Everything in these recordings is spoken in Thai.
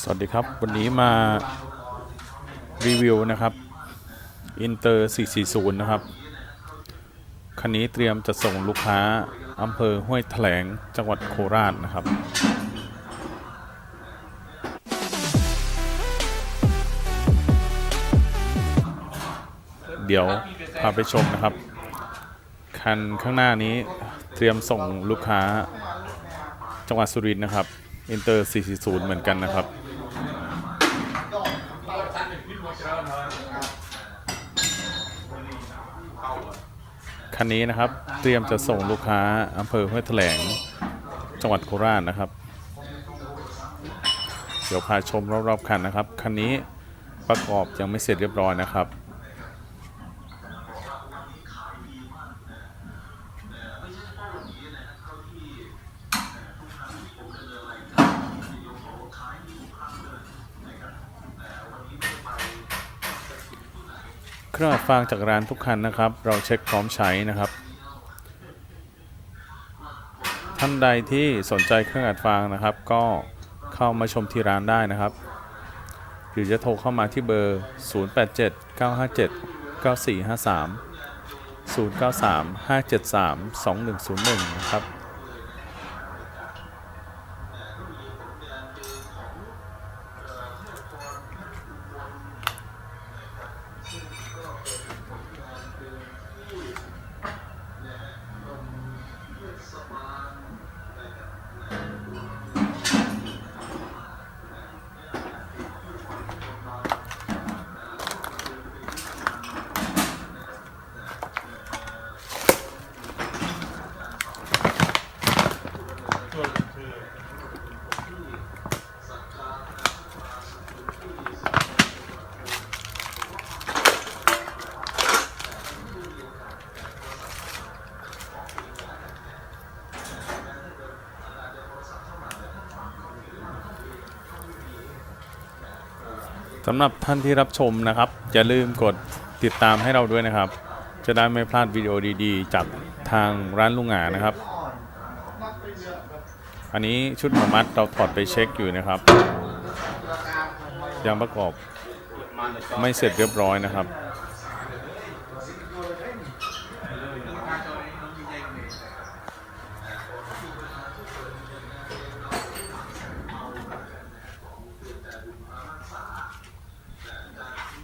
สวัสดีครับ วันนี้มารีวิวนะครับ Inter 440 นะครับ คันนี้เตรียมจะส่งลูกค้าอำเภอห้วยแถลงจังหวัดโคราชนะครับเดี๋ยวพาไปชมนะครับ คันข้างหน้านี้เตรียมส่งลูกค้าจังหวัดสุรินทร์นะครับ อินเตอร์ 440 เหมือนกันนะครับ คันนี้นะครับเตรียมจะส่งลูกค้าอำเภอห้วยแถลงจังหวัดโคราชนะครับ เดี๋ยวพาชมรอบๆคันนะครับ คันนี้ประกอบยังไม่เสร็จเรียบร้อยนะครับ เครื่องอัดฟางจากร้านทุกคันนะครับ เราเช็คพร้อมใช้นะครับ ท่านใดที่สนใจเครื่องอัดฟางนะครับ ก็เข้ามาชมที่ร้านได้นะครับ หรือจะโทรเข้ามาที่เบอร์ 087 957 9453 093 573 2101 นะครับ สำหรับท่านที่รับชมนะครับ อย่าลืมกดติดตามให้เราด้วยนะครับ จะได้ไม่พลาดวิดีโอดีๆ จากทางร้านลุงหงานะครับ อันนี้ชุดหัวมัดเราถอดไปเช็คอยู่นะครับ ยังประกอบไม่เสร็จเรียบร้อยนะครับ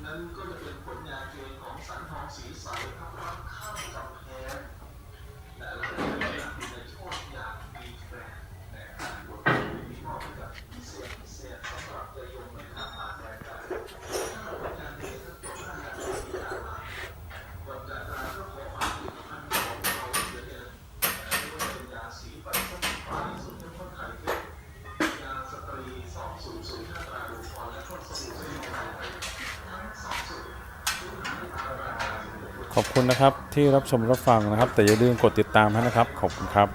นั้นก็จะเป็นผลงานเพของสังทองสีใสครับข้ามกำแพง ขอบคุณนะครับที่รับชมรับฟังนะครับ แต่อย่าลืมกดติดตามให้นะครับ ขอบคุณครับ